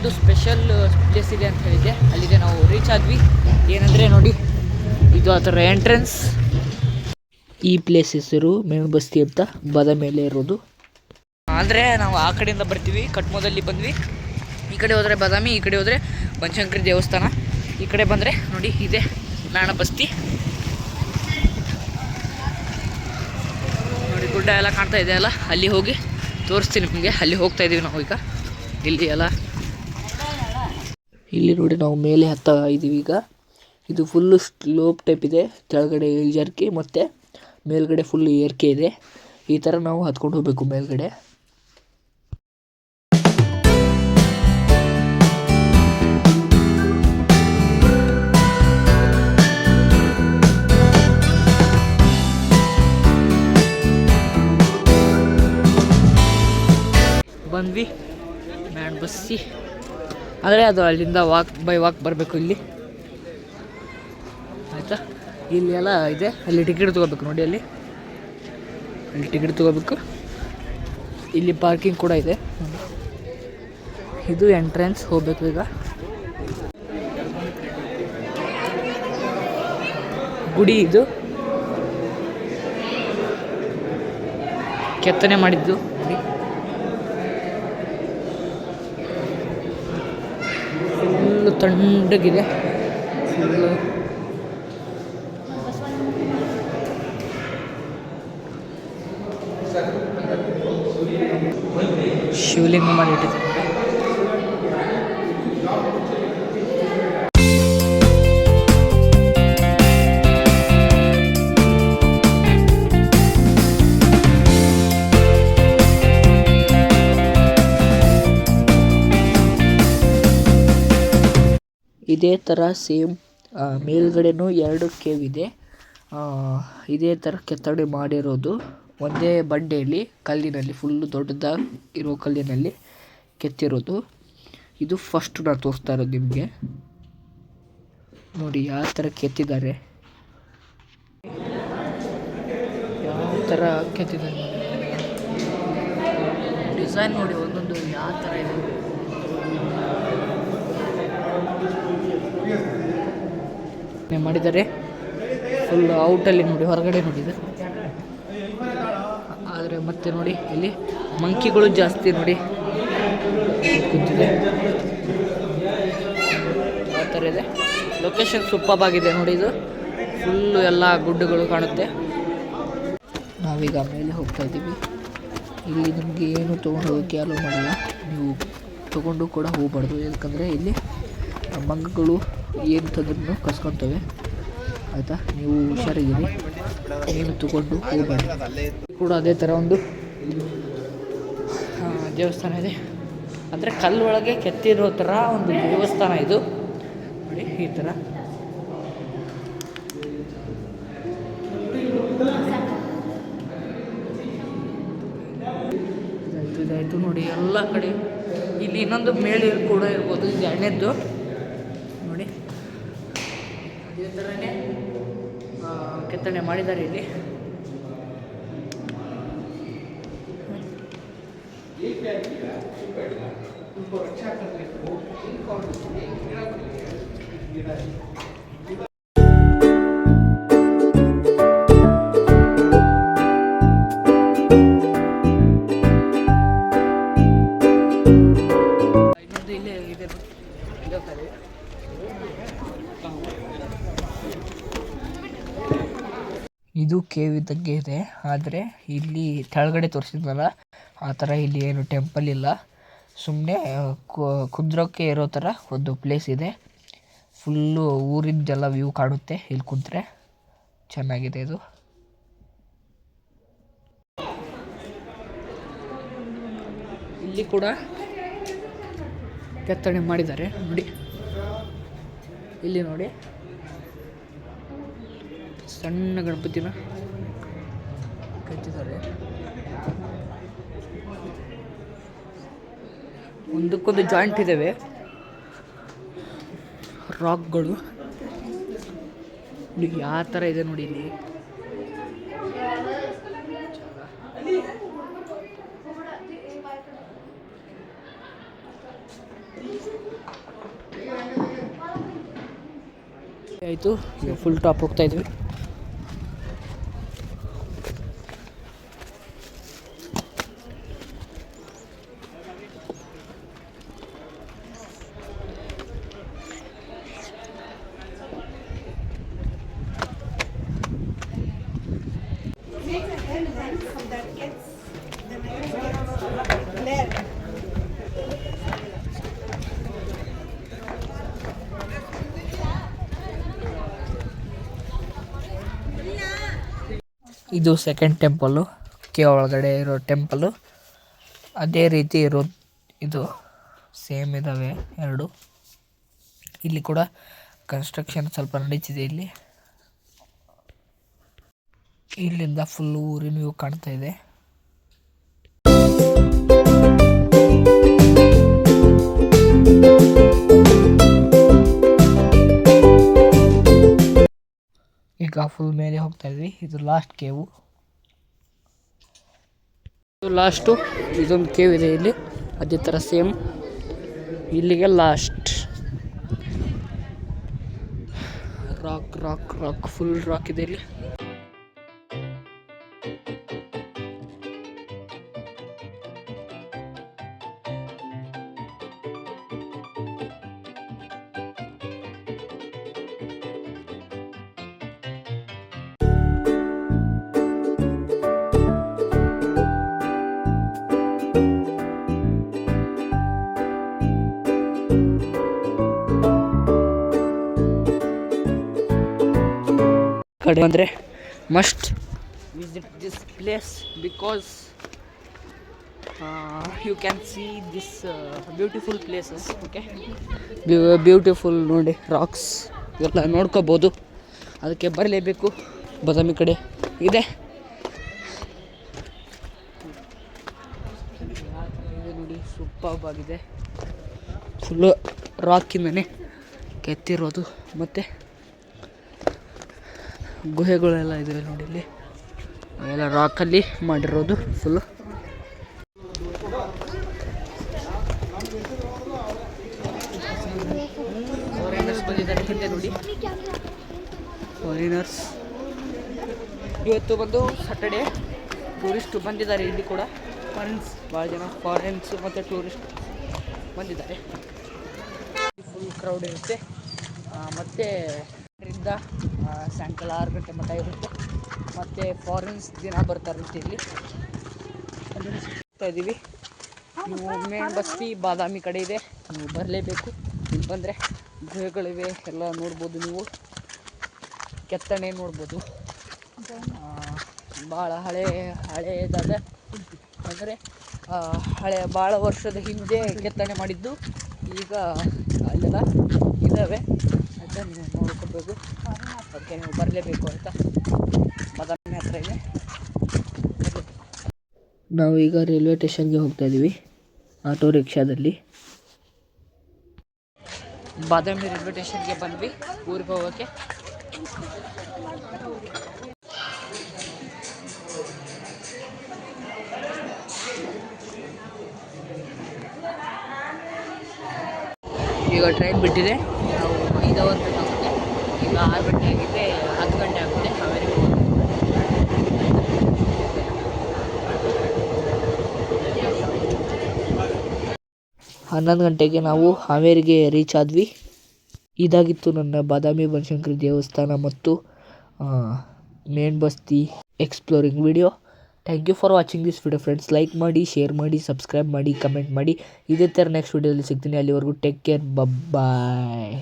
ಒಂದು special place ಇದೆ ಅಂತ ಹೇಳಿದ್ದೆ. ಅಲ್ಲಿಗೆ ನಾವು ರೀಚ್ ಆದ್ವಿ. ಏನಂದರೆ ನೋಡಿ, ಇದು ಅದರ ಎಂಟ್ರೆನ್ಸ್ ಈ ಪ್ಲೇಸ್ ಹೆಸರು ಮೇಣಬಸ್ತಿ ಅಂತ ಬದ ಮೇಲೆ ಇರೋದು. ಅಂದರೆ ನಾವು ಆ ಕಡೆಯಿಂದ ಬರ್ತೀವಿ, ಕಟ್ಮೋದಲ್ಲಿ ಬಂದ್ವಿ. ಈ ಕಡೆ ಹೋದರೆ ಬಾದಾಮಿ, ಈ ಕಡೆ ಹೋದರೆ ಬನಶಂಕರಿ ದೇವಸ್ಥಾನ. ಈ ಕಡೆ ಬಂದರೆ ನೋಡಿ, ಇದೆ ಮೇಣಬಸ್ತಿ ನೋಡಿ, ಗುಡ್ಡ ಎಲ್ಲ ಕಾಣ್ತಾ ಇದೆ ಅಲ್ಲ? ಅಲ್ಲಿ ಹೋಗಿ ತೋರಿಸ್ತೀನಿ ನಿಮಗೆ. ಅಲ್ಲಿ ಹೋಗ್ತಾ ಇದ್ದೀವಿ ನಾವು ಈಗ. ಇಲ್ಲಿ ಎಲ್ಲ ಇಲ್ಲಿ ನೋಡಿ ನಾವು ಮೇಲೆ ಹತ್ತ ಇದ್ದೀವಿ ಈಗ. ಇದು ಫುಲ್ಲು ಸ್ಲೋಪ್ ಟೈಪ್ ಇದೆ. ಕೆಳಗಡೆ ಇಳಿಜಾರಿಕೆ ಮತ್ತೆ ಮೇಲ್ಗಡೆ ಫುಲ್ ಏರಿಕೆ ಇದೆ. ಈ ಥರ ನಾವು ಹತ್ಕೊಂಡು ಹೋಗಬೇಕು ಮೇಲ್ಗಡೆ. ಬಂದ್ವಿ. ಮ್ಯಾಡ್ ಬಸ್ಸಿ. ಆದರೆ ಅದು ಅಲ್ಲಿಂದ ವಾಕ್ ಬೈ ವಾಕ್ ಬರಬೇಕು ಇಲ್ಲಿ. ಆಯಿತಾ? ಇಲ್ಲಿ ಎಲ್ಲ ಇದೆ. ಅಲ್ಲಿ ಟಿಕೆಟ್ ತೊಗೋಬೇಕು ನೋಡಿ ಅಲ್ಲಿ. ಅಲ್ಲಿ ಟಿಕೆಟ್ ತೊಗೋಬೇಕು. ಇಲ್ಲಿ ಪಾರ್ಕಿಂಗ್ ಕೂಡ ಇದೆ. ಇದು ಎಂಟ್ರೆನ್ಸ್ ಹೋಗಬೇಕು ಈಗ. ಗುಡಿ ಇದು. ಕೆತ್ತನೆ ಮಾಡಿದ್ದು. ನೋಡಿ ಫುಲ್ಲು ಇದೇ ಥರ ಸೇಮ್ ಮೇಲ್ಗಡೆನೂ ಎರಡು ಕೇವ್ ಇದೆ. ಆ, ಇದೇ ಥರ ಕೆತ್ತನೆ ಮಾಡಿರೋದು. ಒಂದೇ ಬಂಡೆಯಲ್ಲಿ ಕಲ್ಲಿನಲ್ಲಿ ಫುಲ್ಲು ದೊಡ್ಡದಾಗಿ ಇರೋ ಕಲ್ಲಿನಲ್ಲಿ ಕೆತ್ತಿರೋದು. ಇದು ಫಸ್ಟ್ ನಾನು ತೋರಿಸ್ತಾ ಇರೋದು ನಿಮಗೆ. ನೋಡಿ ಯಾವ ಥರ ಕೆತ್ತಿದ್ದಾರೆ. ಯಾವ ಥರ ಕೆತ್ತಿದ್ದಾರೆ. ಡಿಸೈನ್ ನೋಡಿ ಒಂದೊಂದು ಯಾವ ಥರ ಇದೆ. ಮಾಡಿದ್ದಾರೆ. ಫುಲ್ ಔಟಲ್ಲಿ ನೋಡಿ, ಹೊರಗಡೆ ನೋಡಿದೆ. ಆದರೆ ಮತ್ತೆ ನೋಡಿ, ಇಲ್ಲಿ ಮಂಕಿಗಳು ಜಾಸ್ತಿ ನೋಡಿ. ಕೂತಿದೆ. ಆ ಥರ ಇದೆ. ಲೊಕೇಶನ್ ಸೂಪರ್ ಆಗಿದೆ ನೋಡಿ ಇದು. ಫುಲ್ಲು ಎಲ್ಲ ಗುಡ್ಡಗಳು ಕಾಣುತ್ತೆ. ನಾವೀಗ ಮೇಲೆ ಹೋಗ್ತಾ ಇದ್ದೀವಿ. ಇಲ್ಲಿ ನಿಮಗೆ ಏನು ತೊಗೊಂಡು ಹೋಗೋಕ್ಕೆ ಅಲೋ ಮಾಡಲ್ಲ. ನೀವು ತೊಗೊಂಡು ಕೂಡ ಹೋಗಬಾರ್ದು. ಯಾಕಂದರೆ ಇಲ್ಲಿ ಮಂಗಗಳು ಏನು ತಂದ್ರೂ ಕಸ್ಕೊತವೆ. ಆಯಿತಾ? ನೀವು ಹುಷಾರಿದ್ದೀರಿ. ಏನು ತಗೊಂಡು ಹೋಗಬೇಡಿ. ಕೂಡ ಅದೇ ಥರ ಒಂದು ದೇವಸ್ಥಾನ ಇದೆ. ಅಂದರೆ ಕಲ್ಲೊಳಗೆ ಕೆತ್ತಿರೋ ಥರ ಒಂದು ದೇವಸ್ಥಾನ ಇದು. ನೋಡಿ, ಈ ಥರ. ಇದಾಯಿತು ನೋಡಿ, ಎಲ್ಲ ಕಡೆ. ಇಲ್ಲಿ ಇನ್ನೊಂದು ಮೇಳ ಕೂಡ ಇರ್ಬೋದು, ಇದು ಎಣ್ಣೆದ್ದು ಥರನೇ ಕೆತ್ತನೆ ಮಾಡಿದ್ದಾರೆ ಇಲ್ಲಿ. ಇನ್ನೊಂದು ಇದು ಕೇವ್ ಇದ್ದಂಗೆ ಇದೆ. ಆದರೆ ಇಲ್ಲಿ ಕೆಳಗಡೆ ತೋರಿಸಿದ್ನಲ್ಲ, ಆ ಥರ ಇಲ್ಲಿ ಏನು ಟೆಂಪಲ್ ಇಲ್ಲ. ಸುಮ್ಮನೆ ಕುಂದ್ರೋಕ್ಕೆ ಇರೋ ಥರ ಒಂದು ಪ್ಲೇಸ್ ಇದೆ. ಫುಲ್ಲು ಊರಿಂದೆಲ್ಲ ವ್ಯೂ ಕಾಣುತ್ತೆ ಇಲ್ಲಿ ಕುಂತ್ರೆ. ಚೆನ್ನಾಗಿದೆ ಇದು. ಇಲ್ಲಿ ಕೂಡ ಕೆತ್ತನೆ ಮಾಡಿದ್ದಾರೆ. ನೋಡಿ. ಇಲ್ಲಿ ನೋಡಿ. ಸಣ್ಣ ಗಣಪತಿನ. ಕಚ್ಚಿದ್ದಾರೆ ಒಂದಕ್ಕೊಂದು ಜಾಯಿಂಟ್ ಇದ್ದಾವೆ ರಾಕ್ಗಳು ಯಾವ ಥರ ಇದೆ ನೋಡಿ ಇಲ್ಲಿ. ಆಯಿತು ಫುಲ್ ಟಾಪ್ ಹೋಗ್ತಾ ಇದ್ವಿ. ಇದು ಸೆಕೆಂಡ್ ಟೆಂಪಲ್ಲು ಕೆ ಒಳಗಡೆ ಇರೋ ಟೆಂಪಲ್ಲು ಅದೇ ರೀತಿ ಇರೋ ಇದು ಸೇಮ್ ಇದ್ದಾವೆ ಎರಡು. ಇಲ್ಲಿ ಕೂಡ ಕನ್ಸ್ಟ್ರಕ್ಷನ್ ಸ್ವಲ್ಪ ನಡೀತಿದೆ ಇಲ್ಲಿ. ಇಲ್ಲಿಂದ ಫುಲ್ ಊರಿನ ವ್ಯೂ ಕಾಣ್ತಾ ಇದೆ. ಈಗ ಫುಲ್ ಮೇಲೆ ಹೋಗ್ತಾ ಇದ್ವಿ. ಇದು ಲಾಸ್ಟ್ ಕೇವು. ಇದು ಲಾಸ್ಟು ಇದೊಂದು ಕೇವ್ ಇದೆ ಇಲ್ಲಿ. ಅದೇ ಥರ ಸೇಮ್ ಇಲ್ಲಿಗೆ last rock rock rock full rock ಇದೆ ಇಲ್ಲಿ. ಕಡೆ ಅಂದರೆ must visit this place because you can see this beautiful places okay beautiful ನೋಡಿ ರಾಕ್ಸ್ ಎಲ್ಲ ನೋಡ್ಕೋಬೋದು. ಅದಕ್ಕೆ ಬರಲೇಬೇಕು. ಬದಾಮಿ ಕಡೆ ಇದೆ. ಇದೆ ನೋಡಿ ಸೂಪರ್ ಆಗಿದೆ. ಫುಲ್ಲು ರಾಕಿಂದನೇ ಕೆತ್ತಿರೋದು. ಮತ್ತು ಗುಹೆಗಳೆಲ್ಲ ಇದಾವೆ ನೋಡಿ ಇಲ್ಲಿ. ಅವೆಲ್ಲ ರಾಕಲ್ಲಿ ಮಾಡಿರೋದು ಫುಲ್ಲು ಫಾರಿನರ್ಸ್ ಬಂದಿದ್ದಾರೆ ನೋಡಿ. ಫಾರಿನರ್ಸ್ ಇವತ್ತು ಬಂದು ಸಾಟರ್ಡೆ ಟೂರಿಸ್ಟ್ ಬಂದಿದ್ದಾರೆ ಇಲ್ಲಿ ಕೂಡ. ಫಾರಿನ್ಸ್ ಭಾಳ ಜನ ಫಾರಿನ್ಸ್ ಮತ್ತು ಟೂರಿಸ್ಟ್ ಬಂದಿದ್ದಾರೆ. ಫುಲ್ ಕ್ರೌಡ್ ಇರುತ್ತೆ. ಮತ್ತು ಇದರಿಂದ ಸಾಯಂಕಾಲ ಆರು ಗಂಟೆ ಮಟ್ಟ ಇರುತ್ತೆ. ಮತ್ತು ಫಾರಿನ್ಸ್ ದಿನ ಬರ್ತಾರಂತೆ ಇಲ್ಲಿ. ಅದನ್ನು ಸುತ್ತಾ ಇದ್ದೀವಿ. ಮೇನ್ ಬಸ್ತಿ, ಬಾದಾಮಿ ಕಡೆ ಇದೆ. ನೀವು ಬರಲೇಬೇಕು. ಇಲ್ಲಿ ಬಂದರೆ ಗುಹೆಗಳಿವೆ, ಎಲ್ಲ ನೋಡ್ಬೋದು ನೀವು. ಕೆತ್ತನೆ ನೋಡ್ಬೋದು. ಭಾಳ ಹಳೆ ಹಳೆಯದಾದ ಅಂದರೆ ಹಳೆ ಭಾಳ ವರ್ಷದ ಹಿಂದೆ ಕೆತ್ತನೆ ಮಾಡಿದ್ದು. ಈಗ ಅಲ್ಲೆಲ್ಲ ಇದ್ದಾವೆ ಅದನ್ನು ನೋಡ್ಕೋಬೇಕು. ಅದಕ್ಕೆ ನೀವು ಬರಲೇಬೇಕು ಅಂತ ಬಾದಾಮಿ ಹತ್ರ ಇದೆ. ನಾವು ಈಗ ರೈಲ್ವೆ ಸ್ಟೇಷನ್ಗೆ ಹೋಗ್ತಾ ಇದ್ದೀವಿ ಆಟೋ ರಿಕ್ಷಾದಲ್ಲಿ. ಬಾದಾಮಿ ರೈಲ್ವೆ ಸ್ಟೇಷನ್ಗೆ ಬಂದ್ವಿ ಊರಿಗೆ ಹೋಗೋಕ್ಕೆ. ಈಗ ಟ್ರೈನ್ ಬಿಟ್ಟಿದೆ. ನಾವು ಐದು ಅವರ್ ಆರು ಗಂಟೆ ಆಗಿದ್ದರೆ ಹತ್ತು ಗಂಟೆ ಆಗುತ್ತೆ ಹೋಗೋದು. ಹನ್ನೊಂದು ಗಂಟೆಗೆ ನಾವು ಹಾವೇರಿಗೆ ರೀಚ್ ಆದ್ವಿ. ಇದಾಗಿತ್ತು ನನ್ನ ಬಾದಾಮಿ ಬನಶಂಕರಿ ದೇವಸ್ಥಾನ ಮತ್ತು main Basti exploring video thank you for watching this video friends like ಮಾಡಿ ಶೇರ್ ಮಾಡಿ ಸಬ್ಸ್ಕ್ರೈಬ್ ಮಾಡಿ ಕಮೆಂಟ್ ಮಾಡಿ. ಇದೇ ಥರ ನೆಕ್ಸ್ಟ್ ವಿಡಿಯೋದಲ್ಲಿ ಸಿಗ್ತೀನಿ. ಅಲ್ಲಿವರೆಗೂ ಟೇಕ್ ಕೇರ್ ಬಾಯ್